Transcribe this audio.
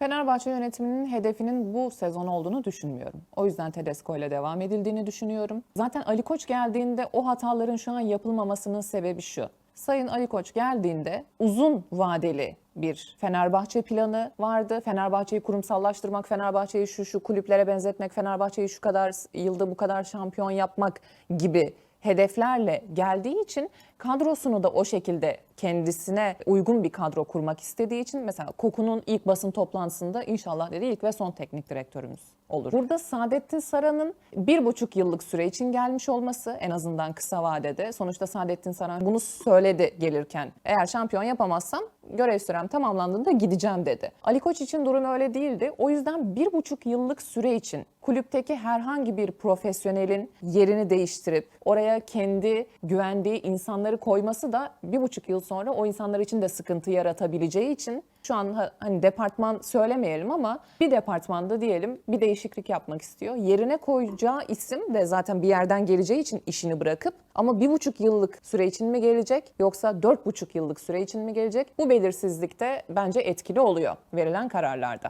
Fenerbahçe yönetiminin hedefinin bu sezon olduğunu düşünmüyorum. O yüzden Tedesco ile devam edildiğini düşünüyorum. Zaten Ali Koç geldiğinde o hataların şu an yapılmamasının sebebi şu. Sayın Ali Koç geldiğinde uzun vadeli bir Fenerbahçe planı vardı. Fenerbahçe'yi kurumsallaştırmak, Fenerbahçe'yi şu şu kulüplere benzetmek, Fenerbahçe'yi şu kadar yılda bu kadar şampiyon yapmak gibi hedeflerle geldiği için kadrosunu da o şekilde kendisine uygun bir kadro kurmak istediği için mesela Koku'nun ilk basın toplantısında inşallah dedi ilk ve son teknik direktörümüz olur. Burada Saadettin Saran'ın bir buçuk yıllık süre için gelmiş olması en azından kısa vadede. Sonuçta Saadettin Saran bunu söyledi gelirken. Eğer şampiyon yapamazsam görev sürem tamamlandığında gideceğim dedi. Ali Koç için durum öyle değildi. O yüzden bir buçuk yıllık süre için kulüpteki herhangi bir profesyonelin yerini değiştirip oraya kendi güvendiği insanları koyması da bir buçuk yıl sonra o insanlar için de sıkıntı yaratabileceği için şu an ha- hani departman söylemeyelim ama bir departmanda diyelim bir değişiklik yapmak istiyor. Yerine koyacağı isim de zaten bir yerden geleceği için işini bırakıp ama bir buçuk yıllık süre için mi gelecek yoksa dört buçuk yıllık süre için mi gelecek? Bu belirsizlikte bence etkili oluyor verilen kararlarda.